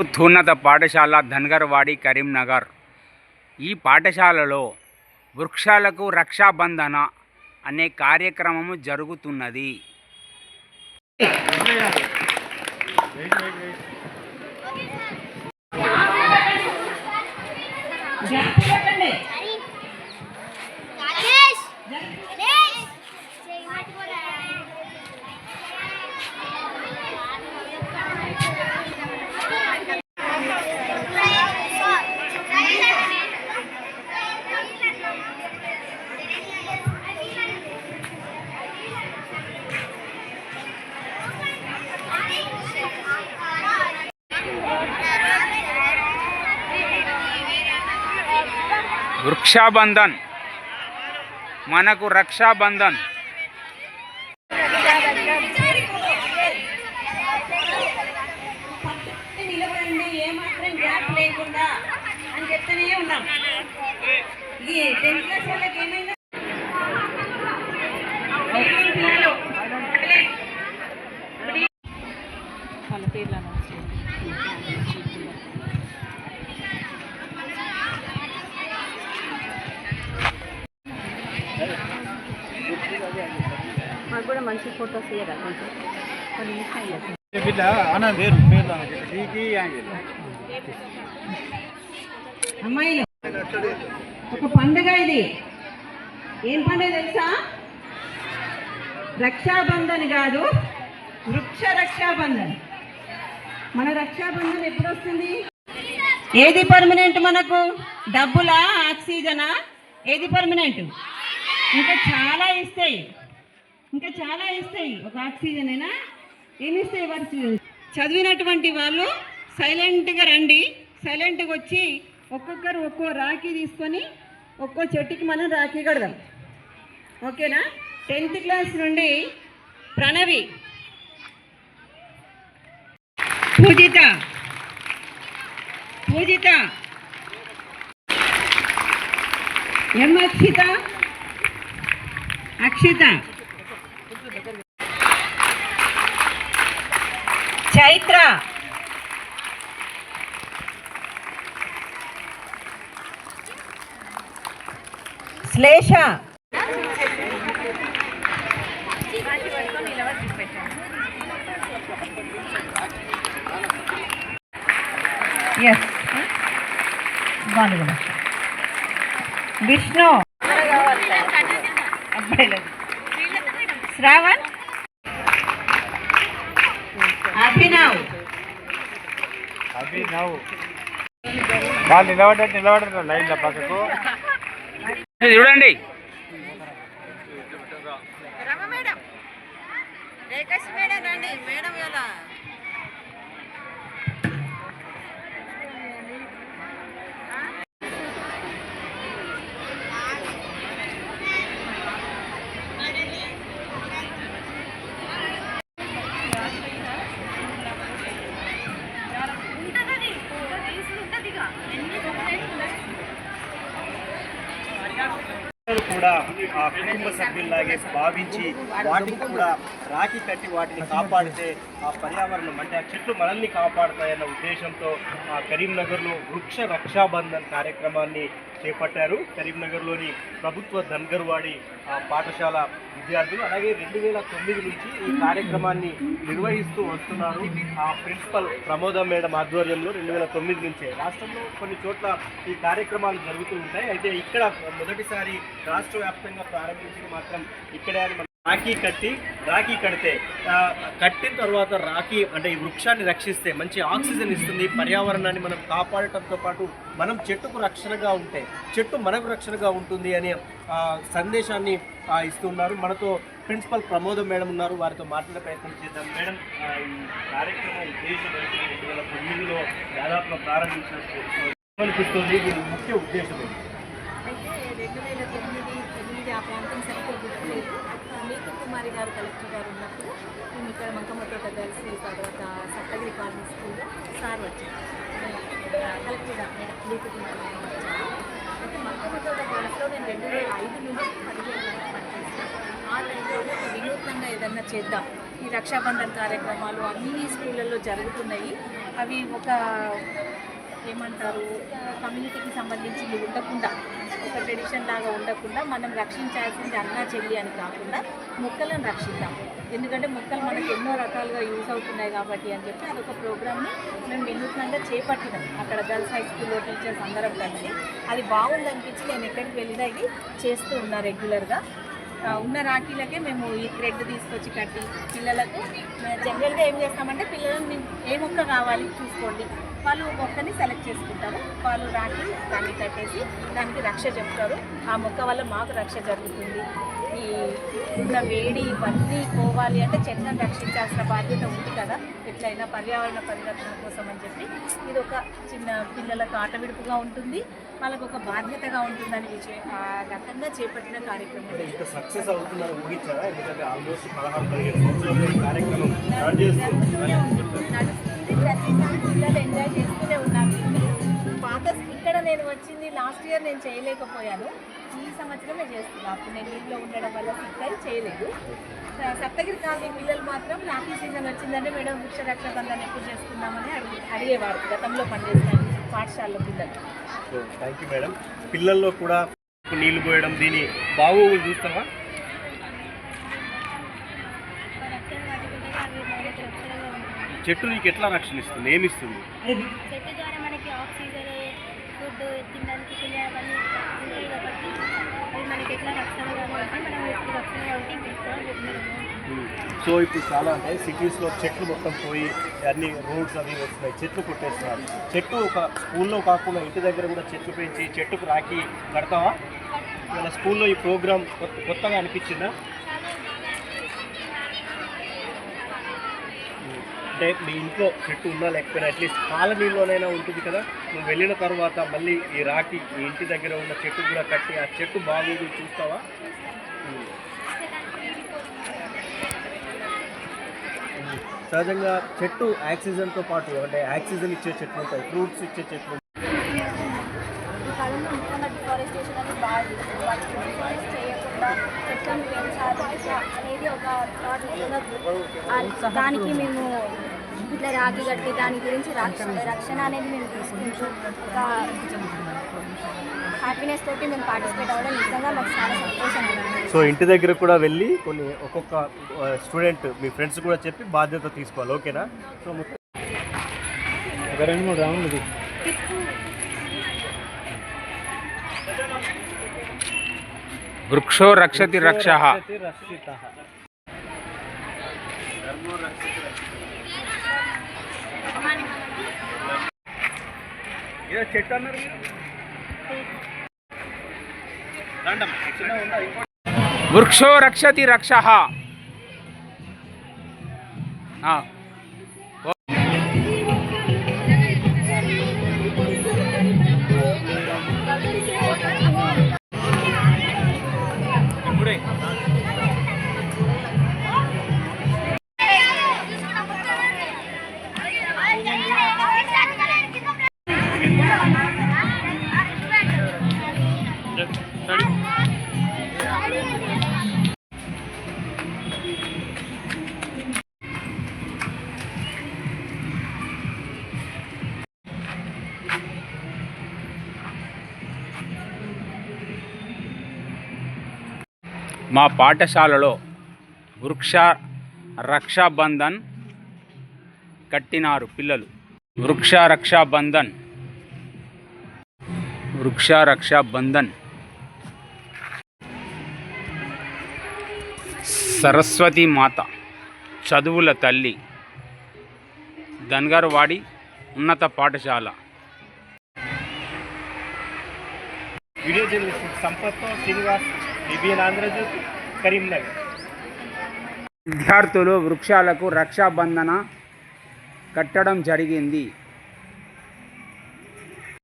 ప్రభుత్వోన్నత పాఠశాల ధన్గర్వాడి కరీంనగర్. ఈ పాఠశాలలో వృక్షాలకు రక్షాబంధన అనే కార్యక్రమము జరుగుతున్నది గణేష్ వృక్షాబంధన్ మనకు రక్షాబంధన్ పక్కనే నిలబడండి ఏమాత్రం గ్యాప్ లేకుండా అని చెప్తూనే ఉన్నాం ఈ టెన్త్ క్లాస్ వాళ్ళకి ఏమైందా పిల్లలు, అట్లే. వాళ్ళ పేర్లు అనౌన్స్ చేయండి. ఫోటోస్ ఇయ్యరా కొంచెం కొన్ని మిస్ బిడ్డ అమ్మాయిలు ఒక పండుగ ఇది. ఏం పండుగ తెలుసా? రక్షాబంధన్ కాదు వృక్ష రక్షాబంధన్. మన రక్షాబంధన్ ఎప్పుడు వస్తుంది ఏది పర్మనెంట్ మనకు? డబ్బులా ఆక్సిజనా? ఏది పర్మనెంట్? ఇంకా చాలా ఇస్తాయి. ఇంకా చాలా ఇస్తాయి. ఒక ఆక్సిజన్ అయినా ఏమి ఇస్తాయి వారు చదివినటువంటి వాళ్ళు సైలెంట్గా రండి. సైలెంట్గా వచ్చి ఒక్కొక్కరు ఒక్కో రాఖీ తీసుకొని ఒక్కో చెట్టుకి మనం రాఖీ కడదాం. ఓకేనా? టెన్త్ క్లాస్ నుండి ప్రణవి. పూజిత. పూజిత. ఎం అక్షిత. చైత్ర. శ్లేష. ఎస్ వాళ్ళు కూడా విష్ణు శ్రావణ్ అభినవ్ అవి నవ్వు వాళ్ళు నిలబడ్డట్టు నిలబడ్డారు లైన్ల పక్కకు చూడండి. రమ మేడం. రేఖస్ మేడం రండి. మేడం ఎలా అందరూ కూడా ఆ కుటుంబ సభ్యుల్లాగే భావించి వాటికి కూడా రాఖీ కట్టి వాటిని కాపాడితే ఆ పర్యావరణం అంటే ఆ చెట్లు మనల్ని కాపాడుతాయన్న ఉద్దేశంతో ఆ కరీంనగర్లో వృక్ష రక్షాబంధన్ కార్యక్రమాన్ని చేపట్టారు. కరీంనగర్లోని ప్రభుత్వ ధన్గర్వాడి ఆ పాఠశాల విద్యార్థులు అలాగే రెండు వేల తొమ్మిది నుంచి ఈ కార్యక్రమాన్ని నిర్వహిస్తూ వస్తున్నారు. ఆ ప్రిన్సిపల్ ప్రమోద మేడం ఆధ్వర్యంలో రెండు వేల తొమ్మిది నుంచే. రాష్ట్రంలో కొన్ని చోట్ల ఈ కార్యక్రమాలు జరుగుతూ ఉంటాయి. అయితే ఇక్కడ మొదటిసారి రాష్ట్ర వ్యాప్తంగా ప్రారంభించింది మాత్రం ఇక్కడే అని రాఖీ కట్టి రాఖీ కడితే కట్టిన తర్వాత రాఖీ అంటే ఈ వృక్షాన్ని రక్షిస్తే మంచి ఆక్సిజన్ ఇస్తుంది పర్యావరణాన్ని మనం కాపాడటంతో పాటు మనం చెట్టుకు రక్షణగా ఉంటే చెట్టు మనకు రక్షణగా ఉంటుంది అనే సందేశాన్ని ఇస్తున్నారు. మనతో ప్రిన్సిపల్ ప్రమోదం మేడం ఉన్నారు. వారితో మాట్లాడే ప్రయత్నం చేద్దాం. మేడం ఈ కార్యక్రమం ఉద్దేశం రెండు వేల తొమ్మిదిలో ప్రారంభించినట్టు అనిపిస్తుంది. దీని ముఖ్య ఉద్దేశం అయితే రెండు వేల తొమ్మిది తొమ్మిది ఆ ప్రాంతం సరిగ్గా గుర్తులేదు. నీతి కుమారి గారు కలెక్టర్ గారు ఉన్నప్పుడు మేము ఇక్కడ మంకమ్మతో కలిసి తర్వాత సప్తగిరి కాలనీ స్కూల్లో సార్ వచ్చాను కలెక్టర్ గారు మేడం నీతి కుమారి గారు అయితే మంకమ్మతో క్లాస్లో నేను రెండు వేల ఐదు నుంచి పదిహేను వరకు ఆ టైంలో వినూత్నంగా ఏదన్నా చేద్దాం. ఈ రక్షాబంధన్ కార్యక్రమాలు అన్ని స్కూళ్ళల్లో జరుగుతున్నాయి. అవి ఒక ఏమంటారు కమ్యూనిటీకి సంబంధించి ఉండకుండా ఒక ట్రెడిషన్ లాగా ఉండకుండా మనం రక్షించాల్సింది అన్నా చెల్లి అని కాకుండా మొక్కలను రక్షిద్దాం. ఎందుకంటే మొక్కలు మనకు ఎన్నో రకాలుగా యూజ్ అవుతున్నాయి కాబట్టి అని చెప్పి అదొక ప్రోగ్రామ్ని మేము వినూత్నంగా చేపట్టినాం. అక్కడ గర్ల్స్ హై స్కూల్లో టీచర్స్ అందరం కలిసి. అది బాగుందనిపించి నేను ఎక్కడికి వెళ్ళినా ఇది చేస్తూ ఉన్నా రెగ్యులర్గా ఉన్న రాఖీలకే మేము ఈ థ్రెడ్ తీసుకొచ్చి కట్టి పిల్లలకు జనరల్గా ఏం చేస్తామంటే పిల్లలను మీ- ఏ మొక్క కావాలి చూసుకోండి. వాళ్ళు మొక్కని సెలెక్ట్ చేసుకుంటారు. వాళ్ళు రాఖీ దాన్ని కట్టేసి దానికి రక్ష చెప్తారు. ఆ మొక్క వల్ల మాకు రక్ష జరుగుతుంది. ఈ ఉన్న వేడి ఇవన్నీ పోవాలి అంటే చెట్లను రక్షించాల్సిన బాధ్యత ఉంది కదా. ఎట్లయినా పర్యావరణ పరిరక్షణ కోసం అని చెప్పి ఇది ఒక చిన్న పిల్లలకు ఆట విడుపుగా ఉంటుంది. వాళ్ళకు ఒక బాధ్యతగా ఉంటుందని రకంగా చేపట్టిన కార్యక్రమం. సక్సెస్ అవుతుందని ఊహించారా? ఎందుకంటే ఆల్మోస్ట్ పదహారు పదిహేను సంవత్సరాలు ఈ కార్యక్రమం నేను వచ్చింది లాస్ట్ ఇయర్ నేను చేయలేకపోయాను. ఈ సంవత్సరమే చేస్తున్నాను అప్పుడు నేను ఇంట్లో ఉండడం వల్ల ఇక్కడ చేయలేదు. సప్తగిరి కాలనీ పిల్లలు మాత్రం రాఖీ సీజన్ వచ్చిందంటే మేడం వృక్ష రక్షబంధన్ ఎప్పుడు చేసుకుందామని అడిగి అడిగేవారు. గతంలో పనిచేసిన పాఠశాలలో పిల్లలు. థ్యాంక్ యూ మేడం పిల్లల్లో కూడా నీళ్ళు పోయడం దీని బాగోగులు చూస్తావా? చెట్టు నీకు ఎట్లా రక్షణ ఇస్తుంది? ఏమి ఇస్తుంది? చెట్టు ద్వారా మనకి ఆక్సిజన్ ఫుడ్ తినడానికి తినేవన్నీ ఉంటాయి కాబట్టి అవి మనకి ఎట్లా రక్షణగా ఉంటాయి మనం ఎప్పుడు రక్షణగా ఉంటే పెట్టుకోవాలి సో ఇప్పుడు చాలా అంటే సిటీస్లో చెట్లు మొత్తం పోయి అన్ని రోడ్స్ అవి వస్తున్నాయి చెట్లు కొట్టేస్తున్నారు. చెట్టు ఒక స్కూల్లో కాకుండా ఇంటి దగ్గర కూడా చెట్లు పెంచి చెట్టుకు రాకి కడతావా? మన స్కూల్లో ఈ ప్రోగ్రామ్ కొత్తగా అనిపించిందా? అంటే మీ ఇంట్లో చెట్టు ఉన్నా లేకపోయినా అట్లీస్ట్ కాలనీలోనైనా ఉంటుంది కదా. నువ్వు వెళ్ళిన తర్వాత మళ్ళీ ఈ రాకి మీ ఇంటి దగ్గర ఉన్న చెట్టు కూడా కట్టి ఆ చెట్టు బాగోదు చూస్తావా? సహజంగా చెట్టు ఆక్సిజన్తో పాటు అంటే ఆక్సిజన్ ఇచ్చే చెట్లు ఉంటాయి ఫ్రూట్స్ ఇచ్చే చెట్లు. ఈ దానికి మేము రాగి కట్టి దాని గురించి రక్షణ రక్షణ అనేది మేము తీసుకుంటూ. ఒక హ్యాపీనెస్ తోటి మేము పార్టిసిపేట్ అవ్వడం నిజంగా మాకు చాలా సంతోషంగా ఉంది. సో ఇంటి దగ్గర కూడా వెళ్ళి కొన్ని ఒక్కొక్క స్టూడెంట్ మీ ఫ్రెండ్స్ కూడా చెప్పి బాధ్యత తీసుకోవాలి. ఓకేనా? సో ఒక రెండు మూడు రౌండ్లు వృక్షో రక్షతి రక్ష ఏదో చెట్టు అన్నారు దండం వృక్షో రక్షతి రక్ష. మా పాఠశాలలో వృక్ష రక్షాబంధన్ కట్టినారు పిల్లలు. వృక్ష రక్షాబంధన్. వృక్ష రక్షాబంధన్. సరస్వతి మాత చదువుల తల్లి ధన్గర్వాడి ఉన్నత పాఠశాల. Video journalist Sampath Srinivas BBN Andhra Jyothi Karimnagar. విద్యార్థులు వృక్షాలకు రక్షాబంధన కట్టడం జరిగింది.